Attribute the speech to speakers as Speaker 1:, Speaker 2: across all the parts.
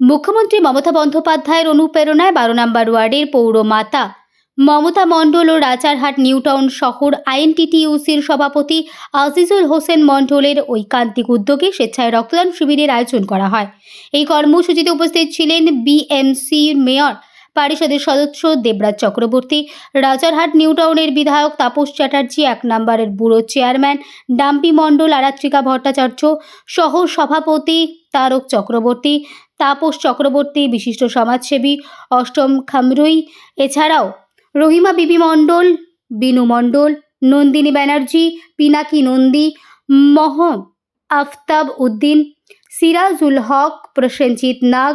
Speaker 1: মুখ্যমন্ত্রী মমতা বন্দ্যোপাধ্যায়ের অনুপ্রেরণায় বারো নম্বর ওয়ার্ডের পৌর মাতা মমতা মণ্ডল ও রাজারহাট নিউটাউন শহর আইএনটিটিউসির সভাপতি আজিজুল হোসেন মণ্ডলের ঐকান্তিক উদ্যোগে স্বেচ্ছায় রক্তদান শিবিরের আয়োজন করা হয়। এই কর্মসূচিতে উপস্থিত ছিলেন বিএমসির মেয়র পরিষদের সদস্য দেবরাজ চক্রবর্তী, রাজারহাট নিউটাউনের বিধায়ক তাপস চ্যাটার্জি এক নম্বরের bureau chairman, dumpy Mondal, Aratrika Bhattacharya, সহ সভাপতি তারক চক্রবর্তী, তাপস চক্রবর্তী, বিশিষ্ট সমাজসেবী অষ্টম খামরুই, এছাড়াও রহিমা বিবি মণ্ডল, বিনু মণ্ডল, নন্দিনী ব্যানার্জি, পিনাকি নন্দী মহ আফতাব উদ্দিন, সিরাজুল হক, প্রসেনজিৎ নাগ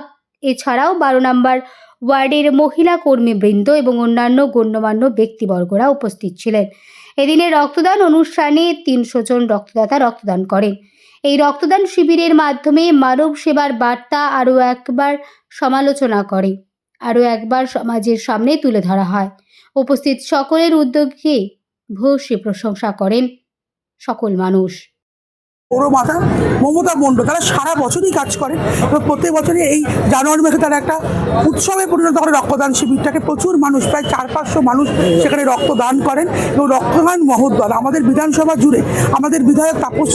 Speaker 1: এছাড়াও বারো নম্বর ওয়ার্ডের মহিলা কর্মীবৃন্দ এবং অন্যান্য গণ্যমান্য ব্যক্তিবর্গরা উপস্থিত ছিলেন। এদিনের রক্তদান অনুষ্ঠানে তিনশো জন রক্তদাতা রক্তদান করেন। এই রক্তদান শিবিরের মাধ্যমে মানব সেবার বার্তা আরও একবার সমালোচনা করে, আরও একবার সমাজের সামনে তুলে ধরা হয়। উপস্থিত সকলের উদ্যোগকে ভূয়সী প্রশংসা করেন সকল মানুষ।
Speaker 2: পৌরমাতা মমতা মণ্ডল তারা সারা বছরই কাজ করে। এবং প্রত্যেক বছরই এই জানুয়ারি মাসে তারা একটা উৎসবে পরিণত করে রক্তদান শিবিরটাকে। প্রচুর মানুষ প্রায় চার পাঁচশো মানুষ সেখানে রক্তদান করেন এবং রক্তদান মহোদ্দল। আমাদের বিধানসভা জুড়ে আমাদের বিধায়ক তাপস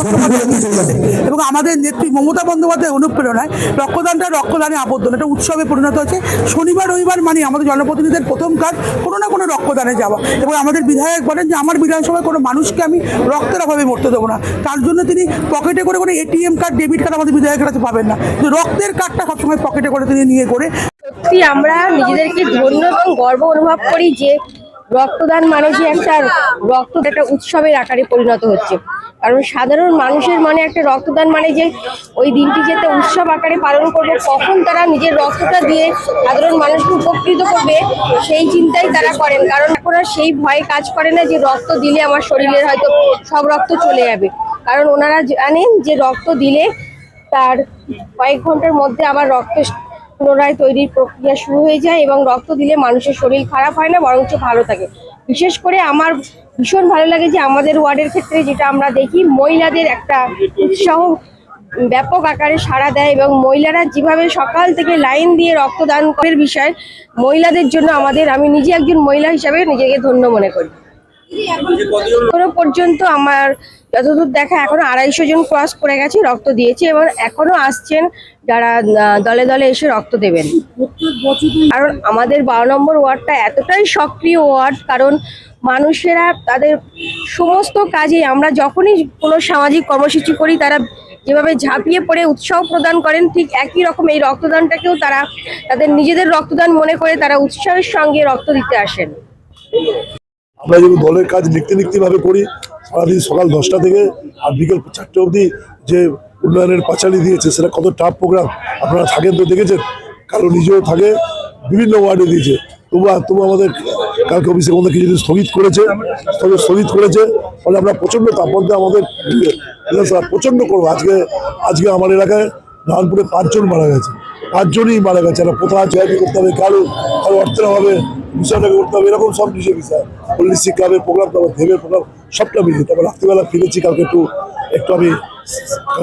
Speaker 2: এবং আমাদের নেত্রী মমতা বন্দ্যোপাধ্যায় অনুপ্রেরণায় রক্তদানটা রক্তদানে আবদ্ধ। এটা উৎসবে পরিণত হয়েছে। শনিবার রবিবার মানে আমাদের জনপ্রতিনিধিদের প্রথম কাজ কোনো না কোনো রক্তদানে যাওয়া। এবং আমাদের বিধায়ক বলেন যে আমার বিধানসভায় কোনো মানুষকে আমি রক্তের অভাবে মরতে দেবো না। তার জন্য তিনি পকেটে করে কোনো এটিএম কার্ড ডেবিট কার্ড আমাদের বিধায়কের কাছে পাবেন না। রক্তের কার্ডটা সবসময় পকেটে করে তিনি নিয়ে করে
Speaker 3: সত্যি আমরা নিজেদেরকে ধন্য এবং গর্ব অনুভব করি যে রক্তদান মানুষই একটা রক্ত একটা উৎসবের আকারে পরিণত হচ্ছে। কারণ সাধারণ মানুষের মনে একটা রক্তদান মানে যে ওই দিনটি যেতে উৎসব আকারে পালন করবে, কখন তারা নিজের রক্তটা দিয়ে সাধারণ মানুষকে উপকৃত করবে, সেই চিন্তাই তারা করেন। কারণ এখন সেই ভয় কাজ করে না যে রক্ত দিলে আমার শরীরের হয়তো সব রক্ত চলে যাবে। কারণ ওনারা জানেন যে রক্ত দিলে তার কয়েক ঘণ্টার মধ্যে আবার রক্ত পুনরায় তৈরির প্রক্রিয়া শুরু হয়ে যায় এবং রক্ত দিলে মানুষের শরীর খারাপ হয় না, বরঞ্চ ভালো থাকে। বিশেষ করে আমার ভীষণ ভালো লাগে যে আমাদের ওয়ার্ডের ক্ষেত্রে যেটা আমরা দেখি, মহিলাদের একটা উৎসাহ ব্যাপক আকারে সাড়া দেয় এবং মহিলারা যেভাবে সকাল থেকে লাইন দিয়ে রক্তদান করার বিষয় মহিলাদের জন্য আমাদের, আমি নিজে একজন মহিলা হিসাবে নিজেকে ধন্য মনে করি। এখনও পর্যন্ত আমার যতদূর দেখা এখনও আড়াইশো জন ক্রস করে গেছে, রক্ত দিয়েছে এবং এখনও আসছেন যারা দলে দলে এসে রক্ত দেবেন। কারণ আমাদের বারো নম্বর ওয়ার্ডটা এতটাই সক্রিয় ওয়ার্ড, কারণ মানুষেরা তাদের সমস্ত কাজে আমরা যখনই কোনো সামাজিক কর্মসূচি করি, তারা যেভাবে ঝাঁপিয়ে পড়ে উৎসাহ প্রদান করেন, ঠিক একই রকম এই রক্তদানটাকেও তারা তাদের নিজেদের রক্তদান মনে করে তারা উৎসাহের সঙ্গে রক্ত দিতে আসেন।
Speaker 4: আমরা যেমন দলের কাজ লিখতে লিখতে ভাবে করি, সারাদিন সকাল দশটা থেকে আর বিকেল চারটে অবধি যে উন্নয়নের পাঁচালি দিয়েছে, সেটা কত টাফ প্রোগ্রাম আপনারা থাকেন তো দেখেছেন? কারও নিজেও থাকে, বিভিন্ন ওয়ার্ডে দিয়েছে। তবু তবু আমাদের কালকে অফিসের মধ্যে কিছু স্থগিত করেছে স্থগিত করেছে, ফলে আমরা প্রচণ্ড তাপমাত্রা আমাদের প্রচণ্ড করব। আজকে আজকে আমার এলাকায় নারায়ণপুরে পাঁচজন মারা গেছে। পাঁচজনই মারা গেছে। আর কোথাও জয়াবি করতে হবে, কারও কারও অর্থের অভাবে বিষয়টাকে করতে হবে, এরকম সব বিষয় বিষয় পল্লিশি ক্লাবের প্রোগ্রাম তারপর দেবের প্রোগ্রাম সবটা মিলিয়ে তারপর রাত্রিবেলা ফিরেছি, কালকে একটু একটু আমি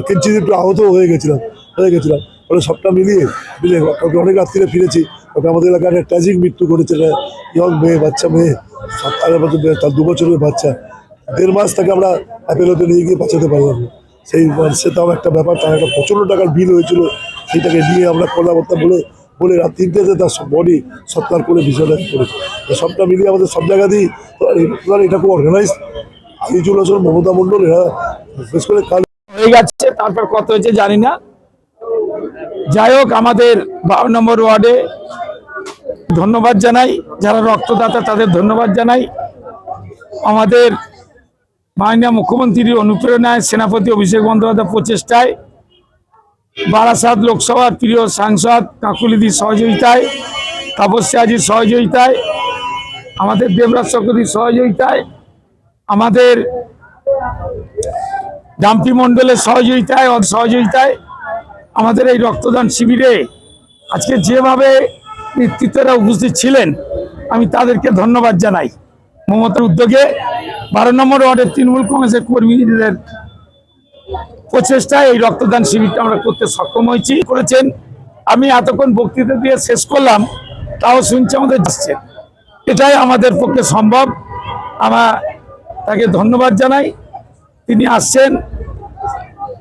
Speaker 4: কিঞ্চিত একটু আহত হয়ে গেছিলাম হয়ে গেছিলাম। ফলে সবটা মিলিয়ে মিলিয়ে কালকে অনেক রাত্রিরে ফিরেছি। কালকে আমাদের এলাকায় একটা ট্র্যাজিক মৃত্যু ঘটেছে ইয়ং মেয়ে, বাচ্চা মেয়ে, সাত বছর তার দু বছরের বাচ্চা। দেড় মাস তাকে আমরা অ্যাপেলোতে নিয়ে গিয়ে বাঁচাতে পারলাম। সেই সেটাও একটা ব্যাপার, তার একটা প্রচণ্ড টাকার বিল হয়েছিল, সেইটাকে নিয়ে আমরা কথাবার্তা বলে বলে রাত তিনটেতে তার বডি সৎকার করে বিষয়টা করেছি সবটা মিলিয়ে আমাদের সব জায়গাতেই এটা খুব অর্গানাইজ আজিজুল হাসান, মমতা মণ্ডল, এরা বিশেষ করে
Speaker 5: হয়ে যাচ্ছে তারপর কত হয়েছে জানি না। যাই হোক, আমাদের বারো নম্বর ওয়ার্ডে ধন্যবাদ জানাই। যারা রক্তদাতা, তাদের ধন্যবাদ জানাই। আমাদের মাননীয় মুখ্যমন্ত্রীর অনুপ্রেরণায় সেনাপতি অভিষেক বন্দ্যোপাধ্যায় প্রচেষ্টায় বারাসাত লোকসভার প্রিয় সাংসদ কাকুলিদির সহযোগিতায় তাপস্যা আজির সহযোগিতায়, আমাদের দেবরাজ চক্রবর্তীর সহযোগিতায়, আমাদের ডাম্পি মণ্ডলের সহযোগিতায় সহযোগিতায় আমাদের এই রক্তদান শিবিরে আজকে যেভাবে নেতৃত্বরা উপস্থিত ছিলেন, আমি তাদেরকে ধন্যবাদ জানাই। মমতার উদ্যোগে বারো নম্বর ওয়ার্ডের তৃণমূল কংগ্রেসের কর্মীদের প্রচেষ্টায় এই রক্তদান শিবিরটা আমরা করতে সক্ষম হয়েছি, করেছেন। আমি এতক্ষণ বক্তৃতা দিয়ে শেষ করলাম, তাও শুনছে আমাদের যাচ্ছে। এটাই আমাদের পক্ষে সম্ভব। আমার তাকে ধন্যবাদ জানাই। তিনি আসছেন।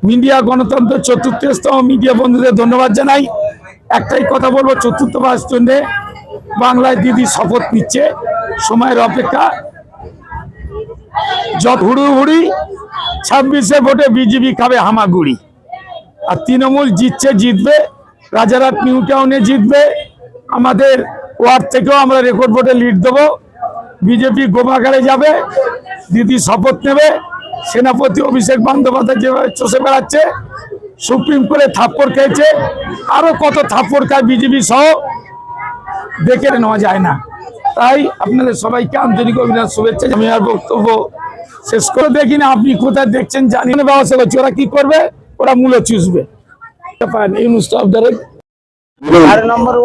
Speaker 5: মিডিয়া গণতন্ত্র চতুর্থতম মিডিয়া বন্ধুদের ধন্যবাদ জানাই। একটাই কথা বলব চতুর্থ মাস জন্য বাংলায় দিদি শপথ নিচ্ছে। সময়ের অপেক্ষা। যত হুড়ু হুড়ি ছাব্বিশে ভোটে বিজেপি খাবে হামাগুড়ি। আর তৃণমূল জিতছে, জিতবে। রাজারহাট নিউ টাউনে জিতবে। আমাদের ওয়ার্ড থেকেও আমরা রেকর্ড ভোটে লিড দেবো। বিজেপি গোমাগারে যাবে, দিদি শপথ নেবে, সেনাপতি অভিষেক বন্দ্যোপাধ্যায় যেভাবে চষে বেড়াচ্ছে, সুপ্রিম কোর্টে থাপ্পড় খেয়েছে আরও কত থাপ্পড় খায় বিজেপি সহ, দেখে নেওয়া যায় না। তাই আপনাদের সবাইকে আন্তরিক অভিনন্দন, শুভেচ্ছা আমি আর বক্তব্য শেষ করে দেখি না আপনি কোথায় দেখছেন জানি না। ব্যবস্থা করছি ওরা কি করবে? ওরা মূল্য চুষবে।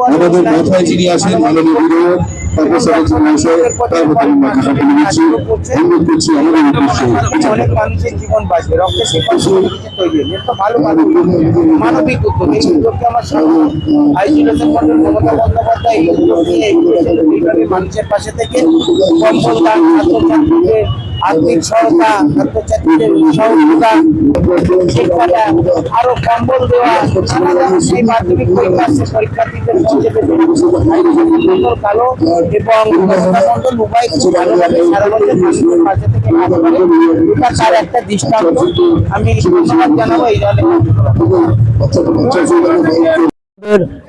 Speaker 6: আমাদের মাথায় যিনি আছেন মাননীয় বিধায়ক
Speaker 7: অনেক মানুষের জীবন বাঁচবে ভালো মানবিক মানবিক উদ্যোগ এই উদ্যোগকে আমার আইসোলেশন মন্ডল মমতা বন্দ্যোপাধ্যায় এই মানুষের পাশে থেকে কম্বল দান ছাত্রছাত্রীদের আর্থিক আরও কম্বল দেওয়া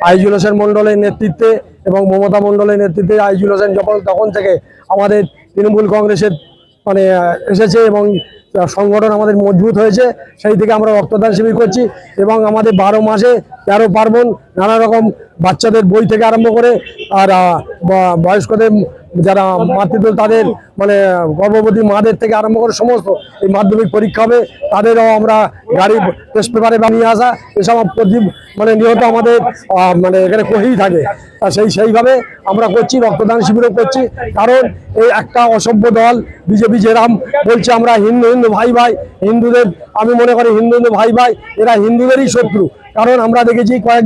Speaker 8: আইজুল হোসেন মন্ডলের নেতৃত্বে এবং মমতা মন্ডলের নেতৃত্বে আইজুল হোসেন যখন, তখন থেকে আমাদের তৃণমূল কংগ্রেসের মানে এসেছে এবং সংগঠন আমাদের মজবুত হয়েছে। সেই থেকে আমরা রক্তদান শিবির করছি এবং আমাদের বারো মাসে তেরো পার্বণ নানা রকম বাচ্চাদের বই থেকে আরম্ভ করে আর বয়স্কদের যারা মাতৃত্ব তাদের মানে গর্ভবতী মাদের থেকে আরম্ভ করে সমস্ত এই মাধ্যমিক পরীক্ষা হবে তাদেরও আমরা গাড়ি টেস্ট পেপারে বানিয়ে আসা এসব প্রদীপ মানে নিহত আমাদের মানে এখানে করেই থাকে। তা সেই সেইভাবে আমরা করছি রক্তদান শিবিরও করছি। কারণ এই একটা অসভ্য দল বিজেপি যেরাম বলছে আমরা হিন্দু হিন্দু ভাই ভাই হিন্দুদের আমি মনে করি হিন্দু হিন্দু ভাই ভাই এরা হিন্দুদেরই শত্রু। কারণ আমরা দেখেছি কয়েক